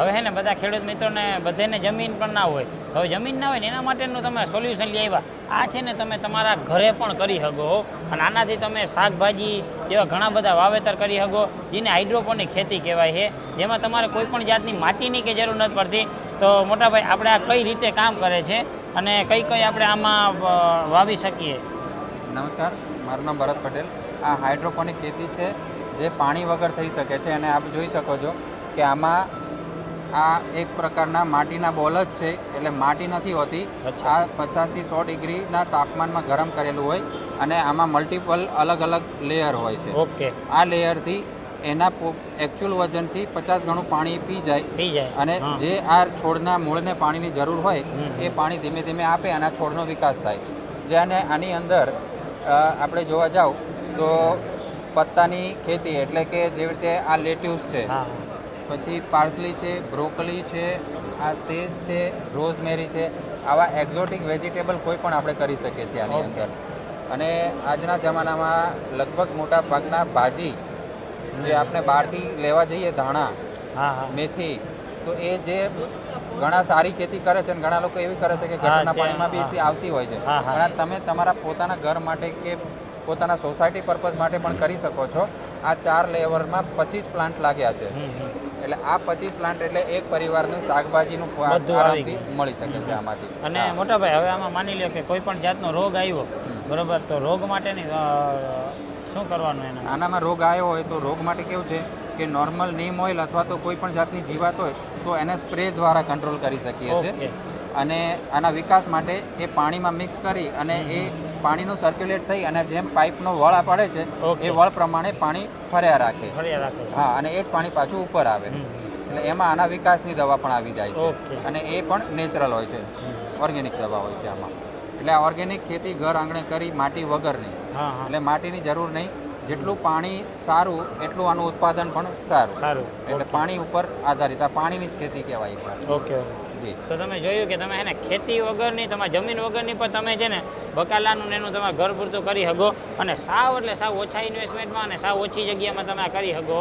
હવે હે ને બધા ખેડૂત મિત્રોને બધાને જમીન પણ ના હોય. હવે જમીન ના હોય ને એના માટેનું તમે સોલ્યુશન લઈ આવ્યા. આ છે ને તમે તમારા ઘરે પણ કરી શકો અને આનાથી તમે શાકભાજી જેવા ઘણા બધા વાવેતર કરી શકો, જેને હાઇડ્રોપોનિક ખેતી કહેવાય છે. જેમાં તમારે કોઈ પણ જાતની માટીની કે જરૂર નથી પડતી. તો મોટાભાઈ, આપણે આ કઈ રીતે કામ કરે છે અને કઈ કઈ આપણે આમાં વાવી શકીએ? નમસ્કાર, મારું નામ ભરત પટેલ. આ હાઇડ્રોપોનિક ખેતી છે, જે પાણી વગર થઈ શકે છે. અને આપ જોઈ શકો છો કે આમાં આ એક પ્રકારના માટીના બોલ જ છે એટલે માટી નથી હોતી. આ પચાસથી સો ડિગ્રીના તાપમાનમાં ગરમ કરેલું હોય અને આમાં મલ્ટિપલ અલગ અલગ લેયર હોય છે. ઓકે. આ લેયરથી એના એકચ્યુઅલ વજનથી પચાસ ગણું પાણી પી જાય. પી જાય. અને જે આ છોડના મૂળને પાણીની જરૂર હોય એ પાણી ધીમે ધીમે આપે અને આ છોડનો વિકાસ થાય. જે આને આની અંદર આપણે જોવા જાવ તો પત્તાની ખેતી એટલે કે જેવી રીતે આ લેટ્યુસ છે પછી પાર્સલી છે બ્રોકલી છે આ સેસ છે રોઝમેરી છે આવા એક્ઝોટિક વેજીટેબલ કોઈ પણ આપણે કરી શકીએ છીએ આની અંદર. અને આજના જમાનામાં લગભગ મોટા ભાગના ભાજી જે આપણે બહારથી લેવા જઈએ ધાણા હા હા. મેથી તો એ જે ઘણા સારી ખેતી કરે છે અને ઘણા લોકો એવી કરે છે કે ઘરના પાણીમાં બી આવતી હોય છે. પણ તમે તમારા પોતાના ઘર માટે કે પોતાના સોસાયટી પર્પઝ માટે પણ કરી શકો છો. આ ચાર લેવરમાં પચીસ પ્લાન્ટ લાગ્યા છે. એટલે આ પચીસ પ્લાન્ટ એટલે એક પરિવારનું શાકભાજીનું આરામથી મળી શકે છે આમાંથી. અને. મોટાભાઈ હવે આમાં માની લ્યો કે કોઈ પણ જાતનો રોગ આવ્યો બરોબર? તો રોગ માટેની શું કરવાનું એના આનામાં રોગ આવ્યો હોય તો રોગ માટે કેવું છે કે નોર્મલ નીમ ઓઇલ અથવા તો કોઈ પણ જાતની જીવાત હોય તો એને સ્પ્રે દ્વારા કંટ્રોલ કરી શકીએ છીએ. અને આના વિકાસ માટે એ પાણીમાં મિક્સ કરી અને એ પાણીનું સર્ક્યુલેટ થઈ અને જેમ પાઇપનો વળ પડે છે એ વળ પ્રમાણે પાણી ફર્યા રાખે. હા અને એ જ પાણી પાછું ઉપર આવે. એટલે એમાં આના વિકાસની દવા પણ આવી જાય છે. અને એ પણ નેચરલ હોય છે. ઓર્ગેનિક દવા હોય છે આમાં. એટલે આ ઓર્ગેનિક ખેતી ઘર આંગણે કરી માટી વગરની. એટલે માટીની જરૂર નહીં. જેટલું પાણી સારું એટલું આનું ઉત્પાદન પણ સારું. સારું. એટલે પાણી ઉપર આધારિત. આ પાણીની જ ખેતી કહેવાય ઓકે તો તમે જોયું કે તમે એને ખેતી વગરની, તમારી જમીન વગરની પણ તમે છે ને બકાલાનું એનું તમારે ઘર પૂરતું કરી શકો અને સાવ એટલે સાવ ઓછા ઇન્વેસ્ટમેન્ટમાં અને સાવ ઓછી જગ્યામાં તમે આ કરી શકો.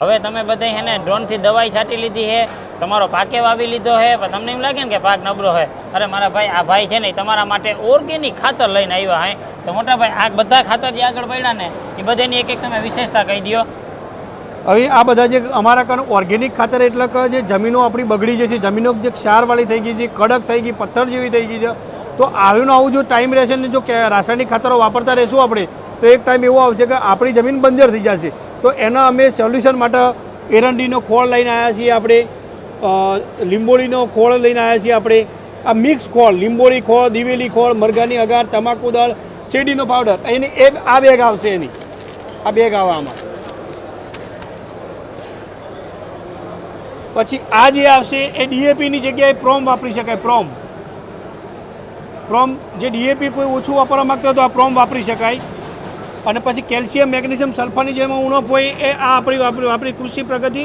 હવે તમે બધા એને ડ્રોનથી દવાઈ છાંટી લીધી છે તમારો પાકે વાવી લીધો છે પણ તમને એમ લાગે ને કે પાક નબળો છે અરે મારા ભાઈ, આ ભાઈ છે ને તમારા માટે ઓર્ગેનિક ખાતર લઈને આવ્યા હે. તો મોટા ભાઈ, આ બધા ખાતર જે આગળ પડ્યા ને, એ બધાની એક એક તમે વિશેષતા કહી દો હવે આ બધા જે અમારા કારણ ઓર્ગેનિક ખાતર એટલે કે જે જમીનો આપણી બગડી જાય છે જમીનો જે ક્ષારવાળી થઈ ગઈ છે, કડક થઈ ગઈ, પથ્થર જેવી થઈ ગઈ છે, તો આવું આવું જો ટાઈમ રહેશે ને જો રાસાયણિક ખાતરો વાપરતા રહેશું આપણે, તો એક ટાઈમ એવો આવશે કે આપણી જમીન બંજર થઈ જશે. તો એના અમે સોલ્યુશન માટે એરંડીનો ખોળ લઈને આવ્યા છીએ આપણે લીંબોળીનો ખોળ લઈને આવ્યા છીએ આપણે, આ મિક્સ ખોળ, લીંબોળી ખોળ, દિવેલી ખોળ, મરઘાની અગાર, તમાકુ દળ, શેરડીનો પાવડર એની એ આ બેગ આવશે એની. આ બેગ આવે આમાં. પછી આ જે આવશે એ ડીએપીની જગ્યાએ પ્રોમ વાપરી શકાય, પ્રોમ. પ્રોમ જે ડીએપી કોઈ ઓછું વાપરવા માગતો હોય તો આ પ્રોમ વાપરી શકાય. અને પછી કેલ્શિયમ, મેગ્નેશિયમ, સલ્ફરની જેમાં ઉણપ હોય એ આ આપણી વાપરી વાપરી કૃષિ પ્રગતિ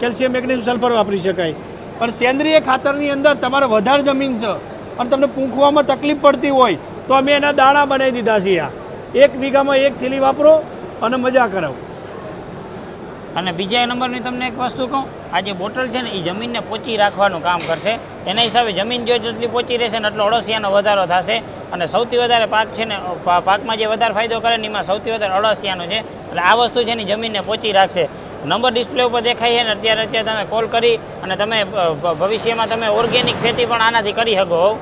કેલ્શિયમ, મેગ્નેશિયમ, સલ્ફર વાપરી શકાય. પણ સેન્દ્રિય ખાતરની અંદર તમારે વધારે જમીન છે અને તમને પૂંખવામાં તકલીફ પડતી હોય તો અમે એના દાણા બનાવી દીધા છે આ. એક વીઘામાં એક થેલી વાપરો અને મજા કરાવો. અને બીજા નંબરની તમને એક વસ્તુ કહું, આ જે બોટલ છે ને એ જમીનને પોચી રાખવાનું કામ કરશે. એના હિસાબે જમીન જો જેટલી પોચી રહેશે ને એટલો અળસિયાનો વધારો થશે. અને સૌથી વધારે પાક છે ને પાકમાં જે વધારે ફાયદો કરે ને, એમાં સૌથી વધારે અળસિયાનો છે. એટલે આ વસ્તુ છે ને જમીનને પોચી રાખશે. નંબર ડિસ્પ્લે ઉપર દેખાય છે ને, અત્યારે અત્યારે તમે કોલ કરી અને તમે ભવિષ્યમાં તમે ઓર્ગેનિક ખેતી પણ આનાથી કરી શકો